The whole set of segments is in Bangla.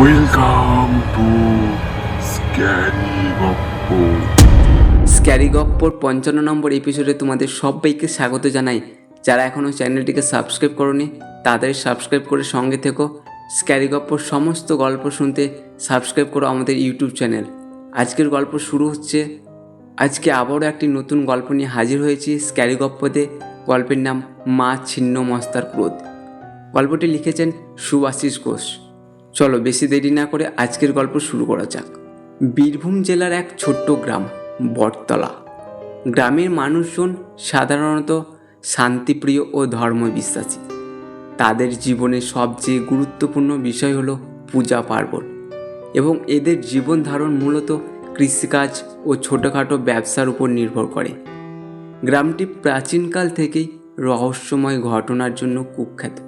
ওয়েলকাম টু স্ক্যারি গপ্প স্ক্যারি গপ্পর পঞ্চান্ন নম্বর এপিসোডে তোমাদের সবাইকে স্বাগত জানাই। যারা এখনও চ্যানেলটিকে সাবস্ক্রাইব করনি, তাদের সাবস্ক্রাইব করে সঙ্গে থেকো। স্ক্যারি গপ্পর সমস্ত গল্প শুনতে সাবস্ক্রাইব করো আমাদের ইউটিউব চ্যানেল আজকের গল্প শুরু হচ্ছে, আজকে আবারও একটি নতুন গল্প নিয়ে হাজির হয়েছি স্ক্যারি গপ্পতে গল্পের নাম মা ছিন্ন মস্তার ক্রোধ। গল্পটি লিখেছেন সুভাষিস ঘোষ। চলো বেশি দেরি না করে আজকের গল্প শুরু করা যাক। বীরভূম জেলার এক ছোট্ট গ্রাম, বটতলা। গ্রামের মানুষজন সাধারণত শান্তিপ্রিয় ও ধর্মবিশ্বাসী। তাদের জীবনের সবচেয়ে গুরুত্বপূর্ণ বিষয় হলো পূজা পার্বণ এবং এদের জীবন ধারণ মূলত কৃষিকাজ ও ছোটোখাটো ব্যবসার উপর নির্ভর করে। গ্রামটি প্রাচীনকাল থেকেই রহস্যময় ঘটনার জন্য কুখ্যাত।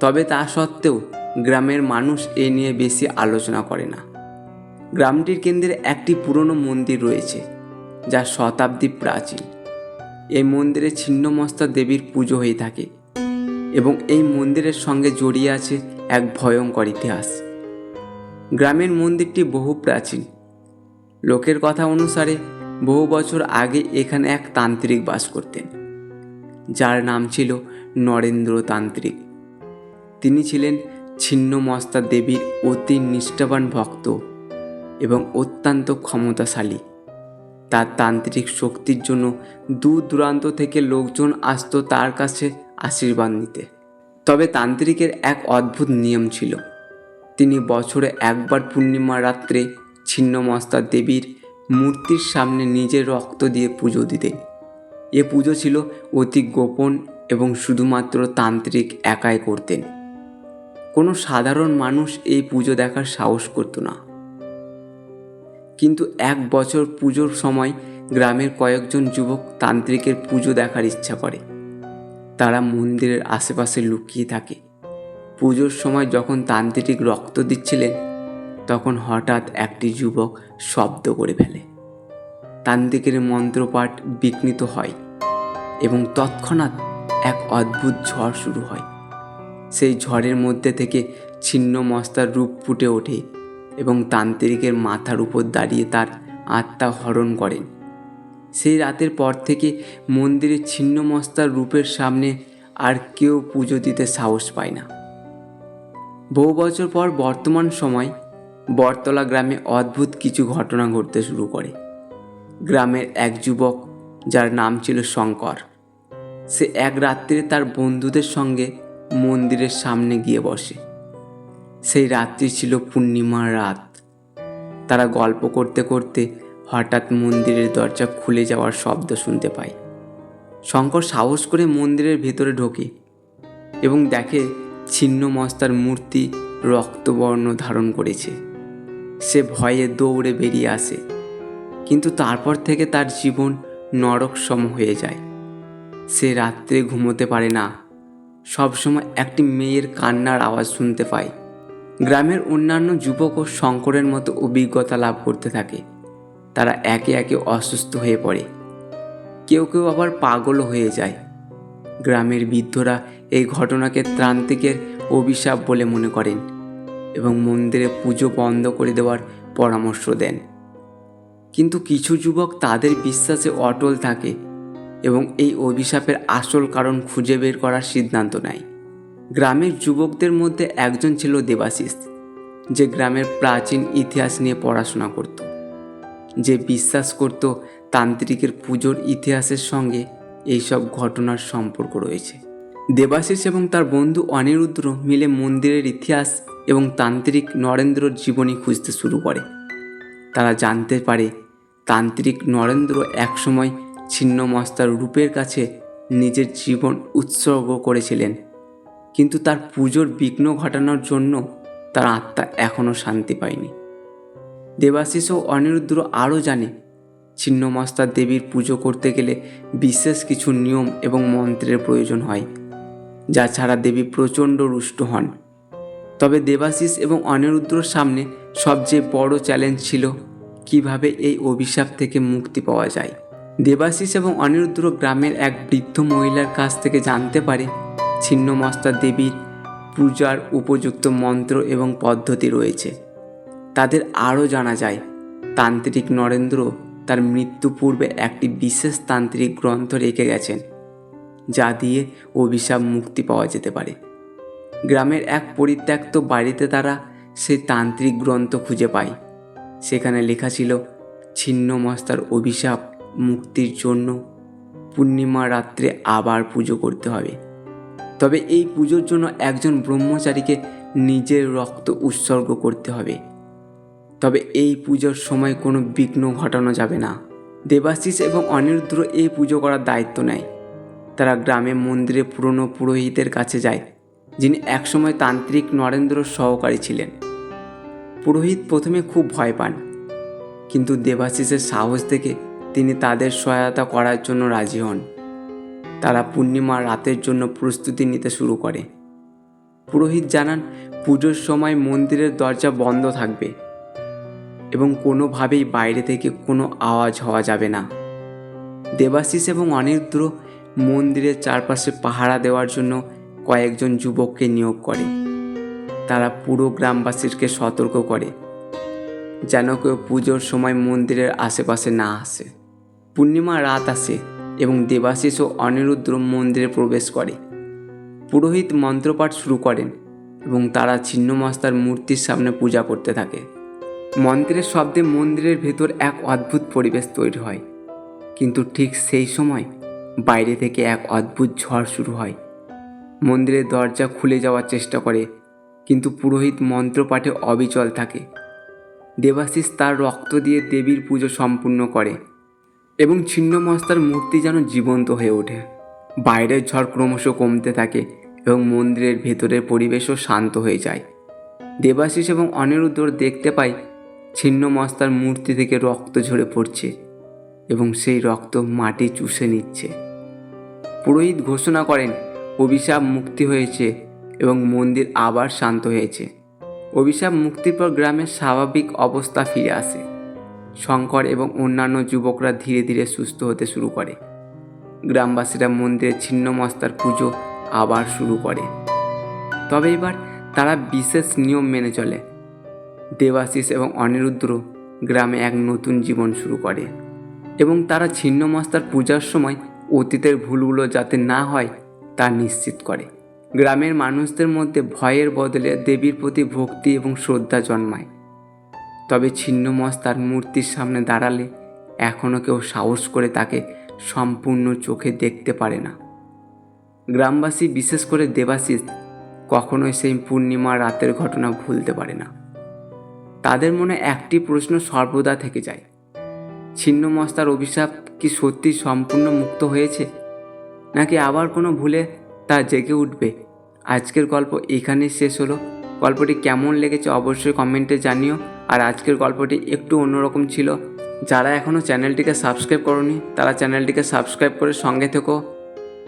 তবে তা সত্ত্বেও গ্রামের মানুষ এ নিয়ে বেশি আলোচনা করে না। গ্রামটির কেন্দ্রে একটি পুরনো মন্দির রয়েছে, যা শতাব্দী প্রাচীন। এই মন্দিরে ছিন্নমস্তা দেবীর পুজো হয়ে থাকে এবং এই মন্দিরের সঙ্গে জড়িয়ে আছে এক ভয়ঙ্কর ইতিহাস। গ্রামের মন্দিরটি বহু প্রাচীন। লোকের কথা অনুসারে বহু বছর আগে এখানে এক তান্ত্রিক বাস করতেন, যার নাম ছিল নরেন্দ্র তান্ত্রিক তিনি ছিলেন ছিন্নমস্তা দেবীর অতি নিষ্ঠাবান ভক্ত এবং অত্যন্ত ক্ষমতাশালী। তার তান্ত্রিক শক্তির জন্য দূর দূরান্ত থেকে লোকজন আসত তার কাছে আশীর্বাদ নিতে। তবে তান্ত্রিকের এক অদ্ভুত নিয়ম ছিল। তিনি বছরে একবার পূর্ণিমা রাত্রে ছিন্নমস্তা দেবীর মূর্তির সামনে নিজের রক্ত দিয়ে পুজো দিতেন। এ পুজো ছিল অতি গোপন এবং শুধুমাত্র তান্ত্রিক একাই করতেন। কোনো সাধারণ মানুষ এই পুজো দেখার সাহস করতো না। কিন্তু এক বছর পুজোর সময় গ্রামের কয়েকজন যুবক তান্ত্রিকের পুজো দেখার ইচ্ছা করে। তারা মন্দিরের আশেপাশে লুকিয়ে থাকে। পুজোর সময় যখন তান্ত্রিক রক্ত দিচ্ছিলেন, তখন হঠাৎ একটি যুবক শব্দ করে ফেলে। তান্ত্রিকের মন্ত্রপাঠ বিঘ্নিত হয় এবং তৎক্ষণাৎ এক অদ্ভুত ঝড় শুরু হয়। সেই ঝড়ের মধ্যে থেকে ছিন্ন মস্তার রূপ ফুটে ওঠে এবং তান্ত্রিকের মাথার উপর দাঁড়িয়ে তার আত্মা হরণ করেন সেই রাতের পর থেকে মন্দিরের ছিন্ন মস্তার রূপের সামনে আর কেউ পুজো দিতে সাহস পায় না। বহু বছর পর বর্তমান সময় বটতলা গ্রামে অদ্ভুত কিছু ঘটনা ঘটতে শুরু করে। গ্রামের এক যুবক, যার নাম ছিল শঙ্কর। সে এক রাত্রে তার বন্ধুদের সঙ্গে মন্দিরের সামনে গিয়ে বসে। সেই রাত্রি ছিল পূর্ণিমার রাত। তারা গল্প করতে করতে হঠাৎ মন্দিরের দরজা খুলে যাওয়ার শব্দ শুনতে পায়। শঙ্কর সাহস করে মন্দিরের ভেতরে ঢোকে এবং দেখে ছিন্ন মস্তার মূর্তি রক্তবর্ণ ধারণ করেছে। সে ভয়ে দৌড়ে বেরিয়ে আসে, কিন্তু তারপর থেকে তার জীবন নরকসম হয়ে যায়। সে রাত্রে ঘুমোতে পারে না। সবসময় একটি মেয়ের কান্নার আওয়াজ শুনতে পায়। গ্রামের অন্যান্য যুবকও শঙ্করের মতো অভিজ্ঞতা লাভ করতে থাকে। তারা একে একে অসুস্থ হয়ে পড়ে। কেউ কেউ আবার পাগলও হয়ে যায়। গ্রামের বৃদ্ধরা এই ঘটনাকে ত্রান্তিকের অভিশাপ বলে মনে করেন এবং মন্দিরে পুজো বন্ধ করে দেওয়ার পরামর্শ দেন। কিন্তু কিছু যুবক তাদের বিশ্বাসে অটল থাকে এবং এই অভিশাপের আসল কারণ খুঁজে বের করার সিদ্ধান্ত নেয়। গ্রামের যুবকদের মধ্যে একজন ছিল দেবাশিস, যে গ্রামের প্রাচীন ইতিহাস নিয়ে পড়াশোনা করত। যে বিশ্বাস করত তান্ত্রিকের পুজোর ইতিহাসের সঙ্গে এইসব ঘটনার সম্পর্ক রয়েছে। দেবাশিস এবং তার বন্ধু অনিরুদ্র মিলে মন্দিরের ইতিহাস এবং তান্ত্রিক নরেন্দ্রর জীবনী খুঁজতে শুরু করে। তারা জানতে পারে, তান্ত্রিক নরেন্দ্র একসময় ছিন্নমস্তার রূপের কাছে নিজের জীবন উৎসর্গ করেছিলেন। কিন্তু তার পুজোর বিঘ্ন ঘটানোর জন্য তার আত্মা এখনও শান্তি পায়নি। দেবাশিস ও অনিরুদ্র আরও জানে ছিন্নমস্তা দেবীর পুজো করতে গেলে বিশেষ কিছু নিয়ম এবং মন্ত্রের প্রয়োজন হয়, যা ছাড়া দেবী প্রচণ্ড রুষ্ট হন। তবে দেবাশিস এবং অনিরুদ্রর সামনে সবচেয়ে বড় চ্যালেঞ্জ ছিল কীভাবে এই অভিশাপ থেকে মুক্তি পাওয়া যায়। দেবাশিস এবং অনিরুদ্র গ্রামের এক বৃদ্ধ মহিলার কাছ থেকে জানতে পারে ছিন্নমস্তা দেবীর পূজার উপযুক্ত মন্ত্র এবং পদ্ধতি রয়েছে। তাদের আরও জানা যায়, তান্ত্রিক নরেন্দ্র তার মৃত্যু পূর্বে একটি বিশেষ তান্ত্রিক গ্রন্থ রেখে গেছেন, যা দিয়ে অভিশাপ মুক্তি পাওয়া যেতে পারে। গ্রামের এক পরিত্যক্ত বাড়িতে তারা সেই তান্ত্রিক গ্রন্থ খুঁজে পায়। সেখানে লেখা ছিল ছিন্নমস্তার অভিশাপ মুক্তির জন্য পূর্ণিমা রাত্রে আবার পুজো করতে হবে। তবে এই পুজোর জন্য একজন ব্রহ্মচারীকে নিজের রক্ত উৎসর্গ করতে হবে। তবে এই পুজোর সময় কোনো বিঘ্ন ঘটানো যাবে না। দেবাশিস এবং অনিরুদ্র এই পুজো করার দায়িত্ব নেয়। তারা গ্রামে মন্দিরে পুরনো পুরোহিতের কাছে যায়, যিনি একসময় তান্ত্রিক নরেন্দ্র সহকারী ছিলেন। পুরোহিত প্রথমে খুব ভয় পান, কিন্তু দেবাশিসের সাহস দেখে তিনি তাদের সহায়তা করার জন্য রাজি হন। তারা পূর্ণিমা রাতের জন্য প্রস্তুতি নিতে শুরু করে। পুরোহিত জানান, পুজোর সময় মন্দিরের দরজা বন্ধ থাকবে এবং কোনোভাবেই বাইরে থেকে কোনো আওয়াজ হওয়া যাবে না। দেবাশিস এবং অনিরুদ্র মন্দিরের চারপাশে পাহারা দেওয়ার জন্য কয়েকজন যুবককে নিয়োগ করে। তারা পুরো গ্রামবাসীকে সতর্ক করে, যেন কেউ পুজোর সময় মন্দিরের আশেপাশে না আসে। পূর্ণিমা রাত আসে এবং দেবাশিস ও অনিরুদ্র মন্দিরে প্রবেশ করে। পুরোহিত মন্ত্রপাঠ শুরু করেন এবং তারা ছিন্নমস্তার মূর্তির সামনে পূজা করতে থাকে। মন্ত্রের শব্দে মন্দিরের ভেতর এক অদ্ভুত পরিবেশ তৈরি হয়। কিন্তু ঠিক সেই সময় বাইরে থেকে এক অদ্ভুত ঝড় শুরু হয়। মন্দিরের দরজা খুলে যাওয়ার চেষ্টা করে, কিন্তু পুরোহিত মন্ত্রপাঠে অবিচল থাকে। দেবাশিস তার রক্ত দিয়ে দেবীর পুজো সম্পূর্ণ করে। এবং ছিন্নমস্তার মূর্তি যেন জীবন্ত হয়ে ওঠে। বাইরের ঝড় ক্রমশ কমতে থাকে এবং মন্দিরের ভেতরের পরিবেশও শান্ত হয়ে যায়। দেবাশিস এবং অনিরুদ্ধ দেখতে পায় ছিন্নমস্তার মূর্তি থেকে রক্ত ঝরে পড়ছে এবং সেই রক্ত মাটি চুষে নিচ্ছে। পুরোহিত ঘোষণা করেন, অভিশাপ মুক্তি হয়েছে এবং মন্দির আবার শান্ত হয়েছে। অভিশাপ মুক্তির পর গ্রামের স্বাভাবিক অবস্থা ফিরে আসে। শঙ্কর এবং অন্যান্য যুবকরা ধীরে ধীরে সুস্থ হতে শুরু করে। গ্রামবাসীরা মন্দিরে ছিন্নমস্তার পুজো আবার শুরু করে। তবে এবার তারা বিশেষ নিয়ম মেনে চলে। দেবাশিস এবং অনিরুদ্র গ্রামে এক নতুন জীবন শুরু করে এবং তারা ছিন্নমস্তার পূজার সময় অতীতের ভুলগুলো যাতে না হয় তা নিশ্চিত করে। গ্রামের মানুষদের মধ্যে ভয়ের বদলে দেবীর প্রতি ভক্তি এবং শ্রদ্ধা জন্মায়। তবে ছিন্নমস্তার মূর্তির সামনে দাঁড়ালে এখনও কেউ সাহস করে তাকে সম্পূর্ণ চোখে দেখতে পারে না। গ্রামবাসী, বিশেষ করে দেবাশিস, কখনোই সেই পূর্ণিমা রাতের ঘটনা ভুলতে পারে না। তাদের মনে একটি প্রশ্ন সর্বদা থেকে যায় ছিন্নমস্তার অভিশাপ কি সত্যি সম্পূর্ণ মুক্ত হয়েছে? নাকি আবার কোনো ভুলে তা জেগে উঠবে? আজকের গল্প এখানেই শেষ হলো। গল্পটি কেমন লেগেছে অবশ্যই কমেন্টে জানিও। আর আজকের গল্পটি একটু অন্যরকম ছিল। যারা এখনও চ্যানেলটিকে সাবস্ক্রাইব করনি, তারা চ্যানেলটিকে সাবস্ক্রাইব করে সঙ্গে থেকো।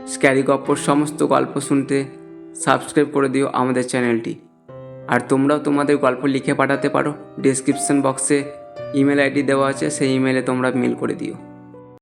স্ক্যারি গপ্পর সমস্ত গল্প শুনতে সাবস্ক্রাইব করে দিও আমাদের চ্যানেলটি। আর তোমরাও তোমাদের গল্প লিখে পাঠাতে পারো। ডিসক্রিপশন বক্সে ইমেল আইডি দেওয়া আছে, সেই ইমেলে তোমরা মেল করে দিও।